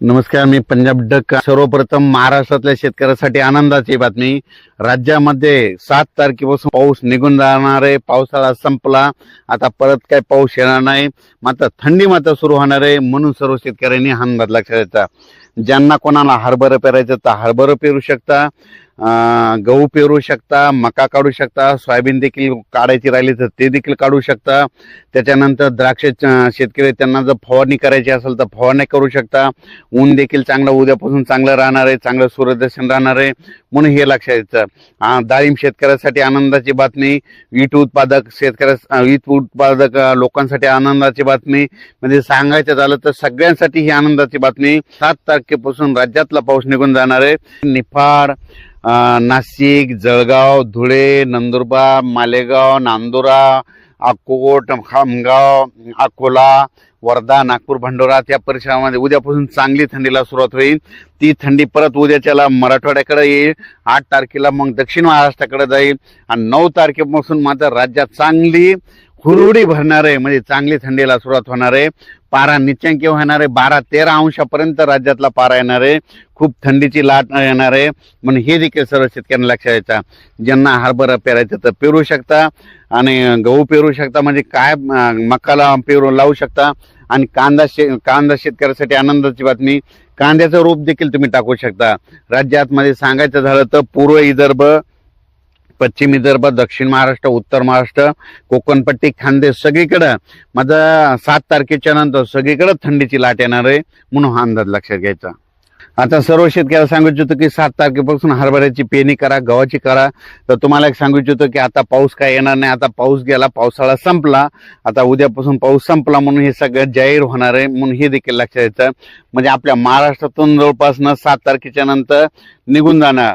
नमस्कार मी पंजाब डक. सर्वप्रथम महाराष्ट्रातल्या शेतकऱ्यासाठी आनंदाची बातमी. राज्यामध्ये सात तारखेपासून पाऊस निघून जाणार आहे. पावसाळा संपला. आता परत काय पाऊस येणार नाही. मात्र थंडी मात्र सुरू होणार आहे. म्हणून सर्व शेतकऱ्यांनी हा अंदाज लक्षात द्यायचा ज्यांना कोणाला हरभरं पेरायचं तर हरभरं पेरू शकता. गहू पेरू शकता मका काढू शकता सोयाबीन देखील काढायची राहिली तर ते देखील काढू शकता. त्याच्यानंतर द्राक्ष शेतकरी त्यांना जर फवारणी करायची असेल तर फवारणी करू शकता. ऊन देखील चांगलं उद्यापासून चांगलं राहणार आहे चांगलं सूर्यदर्शन राहणार आहे म्हणून हे लक्षात यायचं डाळिंब शेतकऱ्यासाठी आनंदाची बातमी वीट उत्पादक शेतकऱ्या वीट उत्पादक लोकांसाठी आनंदाची बातमी म्हणजे सांगायचं झालं तर सगळ्यांसाठी ही आनंदाची बातमी. सात तारखेपासून राज्यातला पाऊस निघून जाणार आहे. निफाड नाशिक जळगाव धुळे नंदुरबार मालेगाव नांदुरा अकोट खामगाव अकोला वर्धा नागपूर भंडोरा. त्या परिसरामध्ये उद्यापासून चांगली थंडीला सुरुवात होईल. ती थंडी परत उद्याच्याला मराठवाड्याकडे येईल. आठ तारखेला मग दक्षिण महाराष्ट्राकडे जाईल. आणि नऊ तारखेपासून मात्र राज्यात चांगली हुरहुडी भरणार आहे म्हणजे चांगली थंडीला सुरुवात होणार आहे. पारा निच्चांकी होणार आहे बारा तेरा अंशापर्यंत राज्यातला पारा येणार आहे. खूप थंडीची लाट येणार आहे. म्हणून हे देखील सर्व शेतकऱ्यांना लक्षात यायचा ज्यांना हरभरा पेरायचं तर पेरू शकता आणि गहू पेरू शकता. म्हणजे काय मकाला पेरू लावू शकता. आणि कांदा शे कांदा शेतकऱ्यासाठी आनंदाची बातमी. कांद्याचं रोप देखील तुम्ही टाकू शकता. राज्यात मध्ये सांगायचं झालं तर पूर्व विदर्भ पश्चिम विदर्भ दक्षिण महाराष्ट्र उत्तर महाराष्ट्र कोकणपट्टी खानदेश सगळीकडं. माझा सात तारखेच्या नंतर सगळीकडं थंडीची लाट येणार आहे म्हणून हा अंदाज लक्षात घ्यायचा. आता सर्व शेतकऱ्याला सांगू इच्छितो की सात तारखेपासून हरभऱ्याची पेरणी करा गव्हाची करा. तर तुम्हाला एक सांगू इच्छितो की आता पाऊस काय येणार नाही. आता पाऊस गेला पावसाळा संपला. आता उद्यापासून पाऊस संपला म्हणून हे सगळं जाहीर होणार आहे म्हणून हे देखील लक्षात यायचं म्हणजे आपल्या महाराष्ट्रातून जवळपास न सात तारखेच्या नंतर निघून जाणार.